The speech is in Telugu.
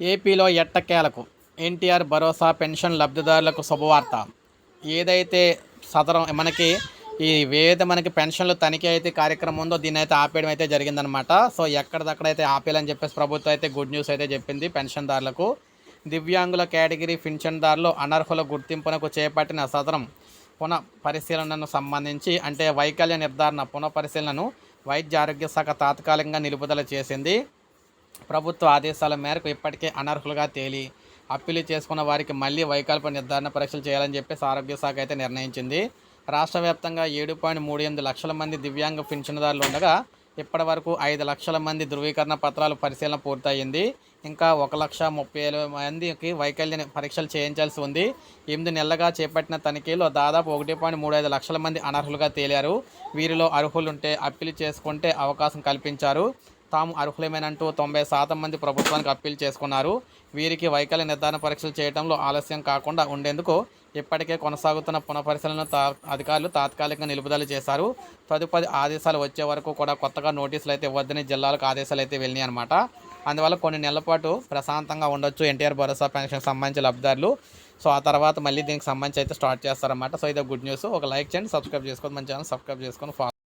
ఏపీలో ఎట్టకేలకు? ఎన్టీఆర్ భరోసా పెన్షన్ లబ్ధిదారులకు శుభవార్త. ఏదైతే సదరం మనకి ఈ ఏదైతే మనకి పెన్షన్లు తనిఖీ అయితే కార్యక్రమం ఉందో దీన్ని అయితే ఆపేయడం అయితే జరిగిందనమాట సో ఎక్కడిదక్కడైతే ఆపేయాలని చెప్పేసి ప్రభుత్వం అయితే గుడ్ న్యూస్ అయితే చెప్పింది పెన్షన్దారులకు. దివ్యాంగుల కేటగిరీ పెన్షన్దారులు అనర్హుల గుర్తింపునకు చేపట్టిన సదరం పునః పరిశీలనను సంబంధించి అంటే వైకల్య నిర్ధారణ పునః పరిశీలనను వైద్య ఆరోగ్య శాఖ తాత్కాలికంగా నిలుపుదల చేసింది. ప్రభుత్వ ఆదేశాల మేరకు ఇప్పటికే అనర్హులుగా తేలి అప్పీలు చేసుకున్న వారికి మళ్ళీ వైకల్ప నిర్ధారణ పరీక్షలు చేయాలని చెప్పేసి ఆరోగ్య శాఖ అయితే నిర్ణయించింది. రాష్ట్ర వ్యాప్తంగా ఏడు పాయింట్ మూడు ఎనిమిది లక్షల మంది దివ్యాంగ పింఛనుదారులు ఉండగా ఇప్పటి వరకు ఐదు లక్షల మంది ధృవీకరణ పత్రాలు పరిశీలన పూర్తయింది. ఇంకా ఒక లక్ష ముప్పై ఏడు మందికి వైకల్య పరీక్షలు చేయించాల్సి ఉంది. ఎనిమిది నెలలుగా చేపట్టిన తనిఖీలో దాదాపు ఒకటి పాయింట్ మూడు ఐదు లక్షల మంది అనర్హులుగా తేలారు. వీరిలో అర్హులుంటే అప్పీలు చేసుకుంటే అవకాశం కల్పించారు. తాము అర్హులమేనంటూ తొంభై శాతం మంది ప్రభుత్వానికి అప్పీల్ చేసుకున్నారు. వీరికి వైకల్య నిర్ధారణ పరీక్షలు చేయడంలో ఆలస్యం కాకుండా ఉండేందుకు ఇప్పటికే కొనసాగుతున్న పునఃపరిశీలన తా అధికారులు తాత్కాలికంగా నిలుపుదల చేశారు. తదుపరి ఆదేశాలు వచ్చే వరకు కూడా కొత్తగా నోటీసులు అయితే ఇవ్వద్దని జిల్లాలకు ఆదేశాలు అయితే వెళ్ళినాయి అనమాట అందువల్ల కొన్ని నెలల పాటు ప్రశాంతంగా ఉండొచ్చు ఎన్టీఆర్ భరోసా పెన్షన్ సంబంధించిన లబ్ధిదారులు. సో ఆ తర్వాత మళ్ళీ దీనికి సంబంధించి అయితే స్టార్ట్ చేస్తారన్నమాట. సో ఇది గుడ్ న్యూస్. ఒక లైక్ చేయండి సబ్స్క్రైబ్ చేసుకోండి మన ఛానల్ సబ్స్క్రైబ్ చేసుకొని ఫాలో